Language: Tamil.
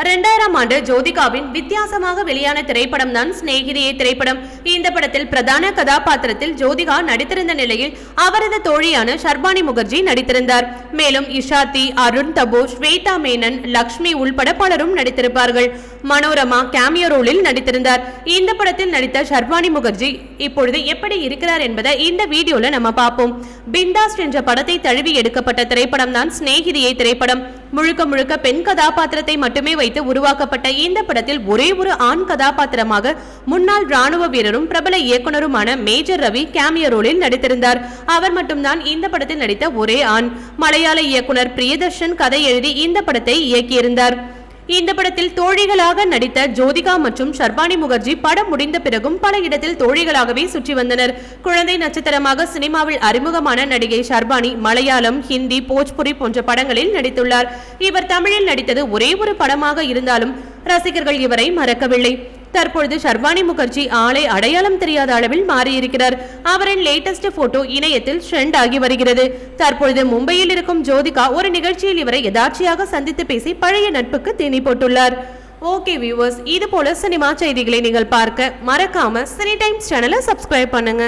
ரெண்டாயிரம் ஆண்டு ஜோதிகாவின் வித்தியாசமாக வெளியான திரைப்படம் தான் சிநேகிதியே திரைப்படம். இந்த படத்தில் பிரதான கதாபாத்திரத்தில் ஜோதிகா நடித்திருந்த நிலையில் அவரது தோழியான ஷர்பானி முகர்ஜி நடித்திருந்தார். மேலும் இஷாத்தி அருண் தபு ஸ்வேதா மேனன் லக்ஷ்மி உள்பட பலரும் நடித்திருப்பார்கள். மனோரமா கேமியோ ரோலில் நடித்திருந்தார். இந்த படத்தில் நடித்த ஷர்பானி முகர்ஜி இப்பொழுது எப்படி இருக்கிறார் என்பதை இந்த வீடியோல நம்ம பார்ப்போம். பிந்தாஸ் என்ற படத்தை தழுவி எடுக்கப்பட்ட திரைப்படம் தான் சிநேகிதியை திரைப்படம். முழுக்க முழுக்க பெண் கதாபாத்திரத்தை மட்டுமே வைத்து உருவாக்கப்பட்ட இந்த படத்தில் ஒரே ஒரு ஆண் கதாபாத்திரமாக முன்னாள் ராணுவ வீரரும் பிரபல இயக்குனருமான மேஜர் ரவி கேமிய ரோலில் நடித்திருந்தார். அவர் மட்டும்தான் இந்த படத்தில் நடித்த ஒரே ஆண். மலையாள இயக்குனர் பிரியதர்ஷன் கதை எழுதி இந்த படத்தை இயக்கியிருந்தார். இந்த படத்தில் தோழிகளாக நடித்த ஜோதிகா மற்றும் ஷர்பானி முகர்ஜி படம் முடிந்த பிறகும் பல இடத்தில் தோழிகளாகவே சுற்றி வந்தனர். குழந்தை நட்சத்திரமாக சினிமாவில் அறிமுகமான நடிகை ஷர்பானி மலையாளம் ஹிந்தி போஜ்புரி போன்ற படங்களில் நடித்துள்ளார். இவர் தமிழில் நடித்தது ஒரே ஒரு படமாக இருந்தாலும் ரசிகர்கள் இவரை மறக்கவில்லை. தற்பொழுது ஷர்வானி முகர்ஜி ஆளை அடையாளம் தெரியாத அளவில் மாறியிருக்கிறார். அவரின் லேட்டஸ்ட் போட்டோ இணையத்தில் ட்ரெண்ட் ஆகி வருகிறது. தற்பொழுது மும்பையில் இருக்கும் ஜோதிகா ஒரு நிகழ்ச்சியில் இவரை எதார்ச்சியாக சந்தித்து பேசி பழைய நட்புக்கு தீனி போட்டுள்ளார். ஓகே வியூவர்ஸ் இது போல சினிமா செய்திகளை நீங்கள் பார்க்க மறக்காம சினி டைம்ஸ் சேனலை சப்ஸ்கிரைப் பண்ணுங்க.